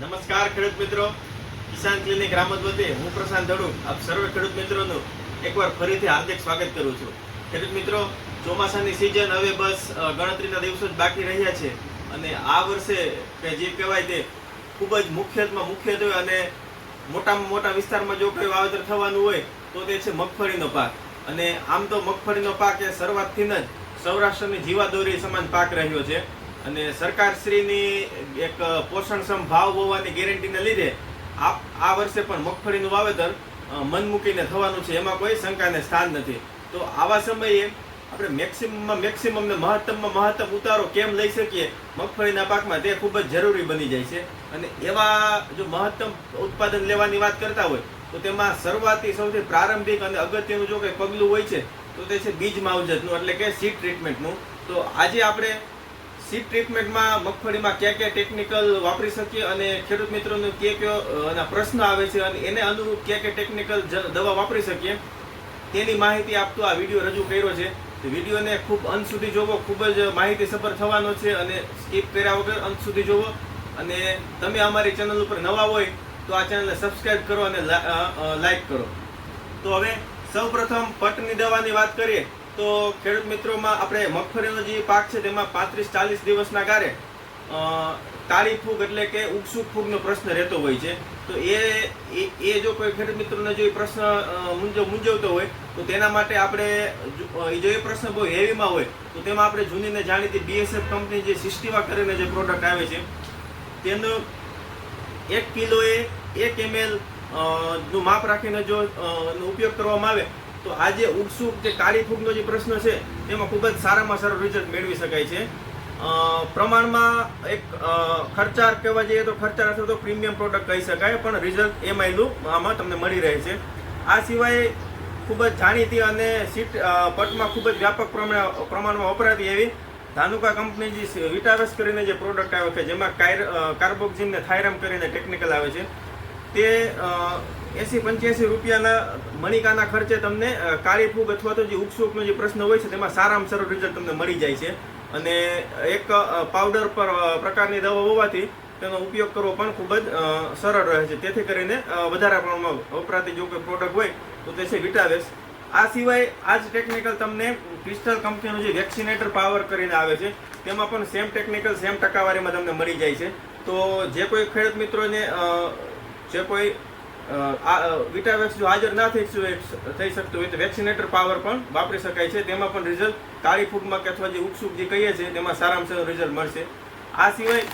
નમસ્કાર ખેડૂત મિત્રો. કિસાન ક્લિનિક રામદ વતી હું પ્રશાંત ધડુ આપ સર્વે ખેડૂત મિત્રોનું એકવાર ફરીથી હાર્દિક સ્વાગત કરું છું. ખેડૂત મિત્રો, ચોમાસાની સિઝન હવે બસ ગણતરીના દિવસો જ બાકી રહ્યા છે અને આ વર્ષે કે જે કહેવાય તે ખૂબ જ મુખ્યત્વમાં મુખ્યત્વે અને મોટામાં મોટા વિસ્તારમાં જો કોઈ વાવેતર થવાનું હોય, તો તે છે મગફળીનો પાક. અને આમ તો મગફળીનો પાક એ શરૂઆતથી જ સૌરાષ્ટ્રની જીવાદોરી સમાન પાક રહ્યો છે. અને સરકારશ્રીની એક પોષણક્ષમ ભાવ હોવાની ગેરંટીને લીધે આ આ વર્ષે પણ મગફળીનું વાવેતર મન મૂકીને થવાનું છે. એમાં કોઈ શંકાને સ્થાન નથી. તો આવા સમયે આપણે મેક્સિમમમાં મેક્સિમમ ને મહત્તમમાં મહત્તમ ઉતારો કેમ લઈ શકીએ? મગફળીના પાકમાં તે ખૂબ જ જરૂરી બની જાય છે. અને એવા જો મહત્તમ ઉત્પાદન લેવાની વાત કરતા હોય, તો તેમાં શરૂઆતી સૌથી પ્રારંભિક અને અગત્યનું જો કંઈ પગલું હોય છે, તો તે છે બીજ માવજતનું, એટલે કે સીડ ટ્રીટમેન્ટનું તો આજે આપણે સીડ ટ્રીટમેન્ટમાં મગફળીમાં કયા કયા ટેકનિકલ વાપરી શકીએ અને ખેડૂત મિત્રોનો કે કયો પ્રશ્ન આવે છે અને એને અનુરૂપ કયા કયા ટેકનિકલ દવા વાપરી શકીએ, તેની માહિતી આપતો આ વીડિયો રજૂ કર્યો છે. વિડીયોને ખૂબ અંત સુધી જોવો, ખૂબ જ માહિતી સફર થવાનો છે અને સ્કીપ કર્યા વગર અંત સુધી જોવો. અને તમે અમારી ચેનલ ઉપર નવા હોય તો આ ચેનલને સબસ્ક્રાઈબ કરો અને લાઈક કરો. તો હવે સૌપ્રથમ પટની દવાની વાત કરીએ. તો ખેડૂત મિત્રોમાં આપણે મગફળીનો જે પાક છે તેમાં પાંત્રીસ ચાલીસ દિવસના અ, કાળી ફૂગ એટલે કે ઉગસુક ફૂગનો પ્રશ્ન રહેતો હોય છે. તો એ એ- જો કોઈ ખેડૂત મિત્રોને જો એ પ્રશ્ન મૂંઝવ મૂંઝવતો હોય તો તેના માટે આપણે જો એ પ્રશ્ન બહુ હેવીમાં હોય તો તેમાં આપણે જૂનીને જાણીતી બીએસએફ કંપની જે સિસ્ટીવા કરીને જે પ્રોડક્ટ આવે છે તેનો એક કિલોએ એક એમએલનું માપ રાખીને જો ઉપયોગ કરવામાં આવે તો આજે ઉડસુક જે કાળી ફૂગનો જે પ્રશ્ન છે, એમાં ખૂબ જ સારામાં સારું રિઝલ્ટ મેળવી શકાય છે. પ્રમાણમાં એક ખર્ચાર કહેવા જઈએ તો ખર્ચાર અથવા તો પ્રીમિયમ પ્રોડક્ટ કહી શકાય, પણ રિઝલ્ટ એમાંયલું આમાં તમને મળી રહે છે. આ સિવાય ખૂબ જ જાણીતી અને સીટ પટમાં ખૂબ જ વ્યાપક પ્રમાણે, પ્રમાણમાં વપરાતી એવી ધાનુકા કંપની જે વિટાવેસ કરીને જે પ્રોડક્ટ આવે છે, જેમાં કાયર કાર્બોક્સિન ને થાયરામ કરીને ટેકનિકલ આવે છે. તે એસી પંચ્યાસી રૂપિયાના મણિકાના ખર્ચે તમને કાળી ફૂગ અથવા તો જે ઉકસુકનો જે પ્રશ્ન હોય છે તેમાં સારામાં સારું રિઝલ્ટ તમને મળી જાય છે. અને એક પાવડર પર પ્રકારની દવા હોવાથી તેનો ઉપયોગ કરવો પણ ખૂબ જ સરળ રહે છે. તેથી કરીને વધારે પ્રમાણમાં વપરાતી જો કોઈ પ્રોડક્ટ હોય, તો તે છે વિટાવેસ આ સિવાય આ જ ટેકનિકલ તમને ક્રિસ્ટલ કંપનીનું જે વેક્સિનેટર પાવર કરીને આવે છે, તેમાં પણ સેમ ટેકનિકલ સેમ ટકાવારીમાં તમને મળી જાય છે. તો જે કોઈ ખેડૂત મિત્રોને જે કોઈ વિટાવેક્સ જો હાજર ના થઈ થઈ શકતું હોય તો વેક્સિનેટર પાવર પણ વાપરી શકાય છે. તેમાં પણ રિઝલ્ટ કાળી ફૂગમાં કે અથવા જે ઉકસુક જે કહીએ છીએ, તેમાં સારામાં સારું રિઝલ્ટ મળશે. આ સિવાય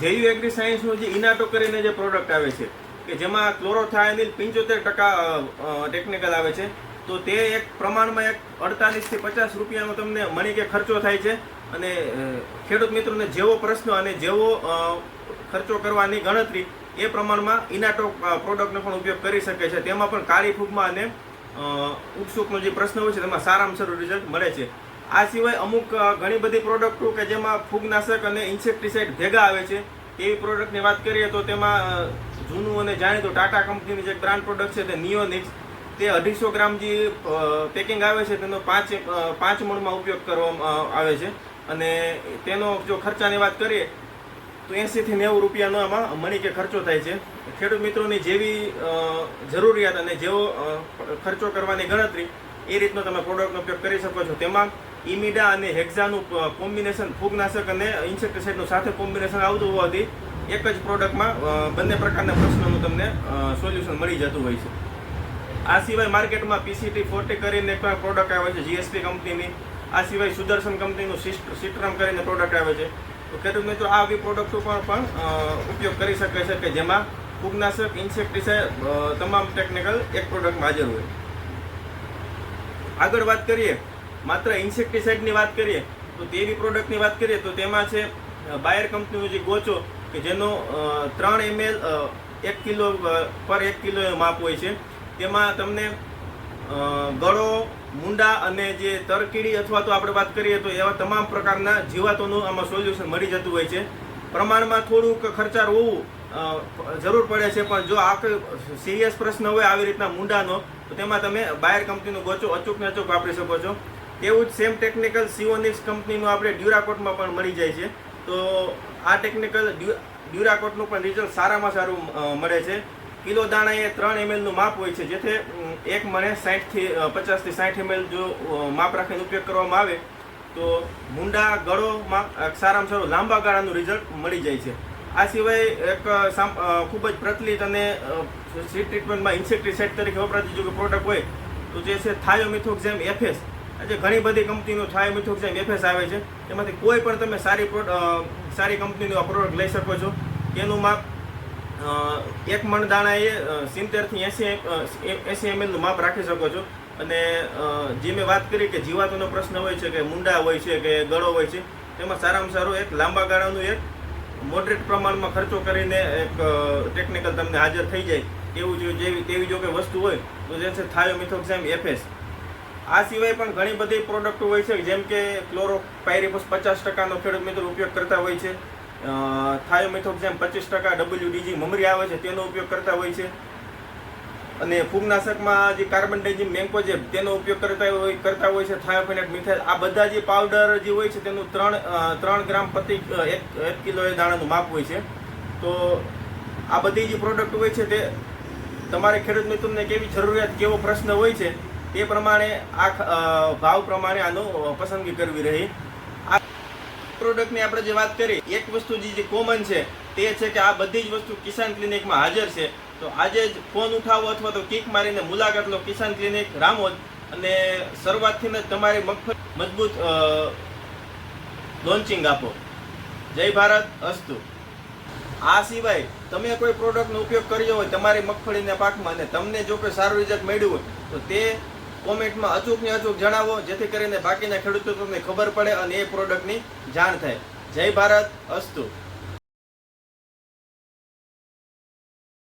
જેયુ એગ્રી સાયન્સનું જે ઇનાટો કરીને જે પ્રોડક્ટ આવે છે, કે જેમાં ક્લોરોથાયનિલ પંચોતેર ટકા ટેકનિકલ આવે છે, તો તે એક પ્રમાણમાં એક અડતાલીસથી પચાસ રૂપિયાનો તમને મણી કે ખર્ચો થાય છે. અને ખેડૂત મિત્રોને જેવો પ્રશ્ન અને જેવો ખર્ચો કરવાની ગણતરી એ પ્રમાણમાં ઇનાટો પ્રોડક્ટનો પણ ઉપયોગ કરી શકે છે. તેમાં પણ કાળી ફૂગમાં અને અ, ઉત્સુકનો જે પ્રશ્ન હોય છે તેમાં સારામાં સારું રિઝલ્ટ મળે છે. આ સિવાય અમુક ઘણી બધી પ્રોડક્ટો કે જેમાં ફૂગનાશક અને ઇન્સેક્ટિસાઇડ ભેગા આવે છે તેવી પ્રોડક્ટની વાત કરીએ તો તેમાં જૂનું અને જાણીતું ટાટા કંપનીની જે બ્રાન્ડ પ્રોડક્ટ છે તે નિયોનિક્સ તે અઢીસો ગ્રામ જે પેકિંગ આવે છે તેનો પાંચ પાંચ મણમાં ઉપયોગ કરવામાં આવે છે. અને તેનો જો ખર્ચાની વાત કરીએ તો એંસીથી નેવું રૂપિયાનો આમાં મની કે ખર્ચો થાય છે. ખેડૂત મિત્રોની જેવી જરૂરિયાત અને જેવો ખર્ચો કરવાની ગણતરી, એ રીતનો તમે પ્રોડક્ટનો ઉપયોગ કરી શકો છો. તેમાં ઇમિડા અને હેક્ઝાનું કોમ્બિનેશન ફૂગનાશક અને ઇન્સેક્ટિસાઇડનું સાથે કોમ્બિનેશન આવતું હોવાથી એક જ પ્રોડક્ટમાં બંને પ્રકારના પ્રશ્નોનું તમને સોલ્યુશન મળી જતું હોય છે. આ સિવાય માર્કેટમાં પીસીટી ફોર્ટી કરીને એક પ્રોડક્ટ આવે છે જીએસપી કંપનીની આ સિવાય સુદર્શન કંપનીનું સિસ્ટ્રમ કરીને પ્રોડક્ટ આવે છે. તો ખેડૂત મિત્રો, આ આવી પ્રોડક્ટો પણ ઉપયોગ કરી શકે છે કે જેમાં ફૂગનાશક ઇન્સેક્ટિસાઇડ તમામ ટેકનિકલ એક પ્રોડક્ટમાં હાજર હોય. આગળ વાત કરીએ, માત્ર ઇન્સેક્ટિસાઇડની વાત કરીએ, તો તેવી પ્રોડક્ટની વાત કરીએ, તો તેમાં છે બાયર કંપનીનો જે ગોચો, કે જેનો ત્રણ એમએલ એક કિલો પર એક કિલો માપ હોય છે. તેમાં તમને ગળો મુંડા અને જે તરકીડી અથવા તો આપણે વાત કરીએ તો એવા તમામ પ્રકારના જીવાતોનું આમાં સોલ્યુશન મળી જતું હોય છે. પ્રમાણમાં થોડુંક ખર્ચાળ હોવું જરૂર પડે છે, પણ જો આ સિરિયસ પ્રશ્ન હોય આવી રીતના મુંડાનો, તો તેમાં તમે બાયર કંપનીનો ગોચો અચૂક ને અચૂક વાપરી શકો છો. તેવું જ સેમ ટેકનિકલ સિઓનિક્સ કંપનીનું આપણે ડ્યુરાકોટમાં પણ મળી જાય છે. તો આ ટેકનિકલ ડ્યુરાકોટનું પણ રિઝલ્ટ સારામાં સારું મળે છે. કિલો દાણા એ ત્રણ એમએલનું માપ હોય છે, જેથી એક મણે સાઠથી પચાસથી સાઠ એમએલ જો માપ રાખીને ઉપયોગ કરવામાં આવે, તો મુંડા ગળોમાં સારામાં સારું લાંબા ગાળાનું રિઝલ્ટ મળી જાય છે. આ સિવાય એક ખૂબ જ પ્રચલિત અને સીટ ટ્રીટમેન્ટમાં ઇન્સેક્ટિસાઇડ તરીકે વપરાતી જો પ્રોડક્ટ હોય, તો જે છે થાયોમિથોક્ઝેમ એફએસ આજે ઘણી બધી કંપનીનું થાયોમિથોક્ઝેમ એફએસ આવે છે. તેમાંથી કોઈ પણ તમે સારી સારી કંપનીનું આ પ્રોડક્ટ લઈ શકો છો. તેનું માપ એક મણ દાણાએ સિત્તેરથી એંસી એંસી એમએલનું માપ રાખી શકો છો. અને જે મેં વાત કરી કે જીવાતોનો પ્રશ્ન હોય છે, કે મુંડા હોય છે, કે ગળો હોય છે, તેમાં સારામાં સારું એક લાંબા ગાળાનું એક મોડરેટ પ્રમાણમાં ખર્ચો કરીને એક ટેકનિકલ તમને હાજર થઈ જાય. તેવું જો, જેવી, તેવી જો કે વસ્તુ હોય, તો જે છે થાયોમિથોક્ઝેમ એફએસ. આ સિવાય પણ ઘણી બધી પ્રોડક્ટો હોય છે, જેમ કે ક્લોરોપાયરીપસ પચાસ ટકાનો ખેડૂત મિત્રો ઉપયોગ કરતા હોય છે. થાયોમિથોક્ઝેમ પચીસ ટકા ડબલ્યુડીજી મમરી આવે છે, તેનો ઉપયોગ કરતા હોય છે. અને ફૂગનાશકમાં જે કાર્બન ડાયજીમ મેન્કોજેબ તેનો ઉપયોગ કરતા હોય કરતા હોય છે, થાયોફેનેટ, મિથાઇલ, આ બધા જે પાવડર જે હોય છે, તેનું ત્રણ ત્રણ ગ્રામ પ્રતિ એક એક કિલો એ દાણાનું માપ હોય છે. તો આ બધી જે પ્રોડક્ટ હોય છે, તે તમારે ખેડૂત મિત્રોને કેવી જરૂરિયાત, કેવો પ્રશ્ન હોય છે, તે પ્રમાણે આ ભાવ પ્રમાણે આનો પસંદગી કરવી રહી. આ પ્રોડક્ટની આપણે જે વાત કરી, એક વસ્તુ જે કોમન છે, તે છે કે આ બધી જ વસ્તુ કિસાન ક્લિનિકમાં હાજર છે. તો આજે જ ફોન ઉઠાવો અથવા તો કિક મારીને મુલાકાત લો કિસાન ક્લિનિક રામોદ અને શરૂઆતથી જ તમારી મગફળી મજબૂત લોન્ચિંગ આપો. જય ભારત, અસ્તુ. આ સિવાય તમે કોઈ પ્રોડક્ટનો ઉપયોગ કર્યો હોય તમારી મગફળીના પાકમાં અને તમને જો કોઈ સારું રિઝલ્ટ મળ્યું હોય, તો તે કોમેન્ટમાં અચૂકને અચૂક જણાવો, જેથી કરીને બાકીના ખેડૂતો તમને ખબર પડે અને એ પ્રોડક્ટની જાણ થાય. જય ભારત, અસ્તુ.